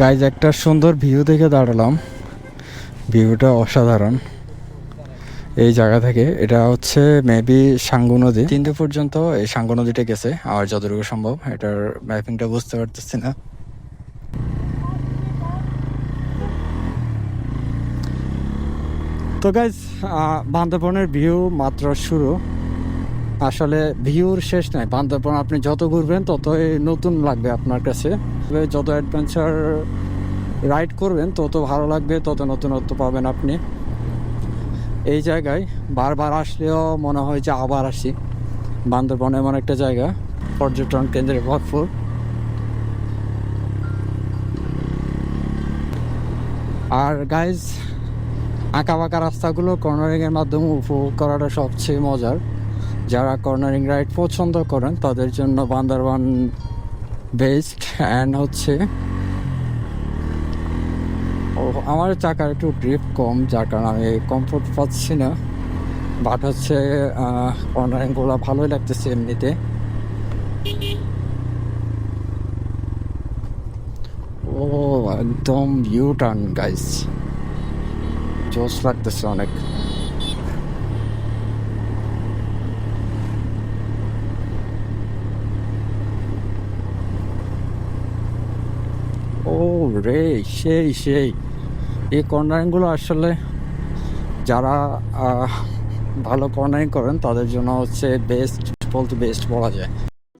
Guys একটা সুন্দর view দেখে দাঁড়ালাম। ভিউটা অসাধারণ। এই জায়গা থেকে, এটা হচ্ছে মেবি সাঙ্গু নদী। তিনটে পর্যন্ত এই সাঙ্গু নদীটা গেছে, আর যতটুকু সম্ভব, এটার ম্যাপিংটা বুঝতে পারতেছি না। তো গাইজ বান্দরবনের ভিউ মাত্র শুরু। আসলে ভিউর শেষ নাই, বান্দরবন আপনি যত ঘুরবেন ততই নতুন লাগবে আপনার কাছে। যত অ্যাডভেঞ্চার রাইড করবেন, তত ভালো লাগবে, তত নতুনত্ব পাবেন আপনি। এই জায়গায় বারবার আসলেও মনে হয় যে আবার আসি। বান্দরবন এমন একটা জায়গা, পর্যটন কেন্দ্রে ভরপুর। আর গাইজ আঁকা বাঁকা রাস্তাগুলো কর্নারিংয়ের মাধ্যমে উপভোগ করাটা সবচেয়ে মজার। যারা কর্নারিং রাইড পছন্দ করেন, তাদের জন্য বান্দারবান বেস্ট অ্যান্ড হচ্ছে ও, আমার চাকার একটু ড্রিপ কম, যার কারণে আমি কমফোর্ট পাচ্ছি না। বাট হচ্ছে কর্নারিংগুলো ভালোই লাগতেছে এমনিতে। ও, একদম ইউ টার্ন গাইস জোস লাগতেছে অনেক ও রে, সেই সেই। এই কর্নারিংগুলো আসলে যারা ভালো কর্নারিং করেন, তাদের জন্য হচ্ছে বেস্ট বলতে বেস্ট বলা যায়।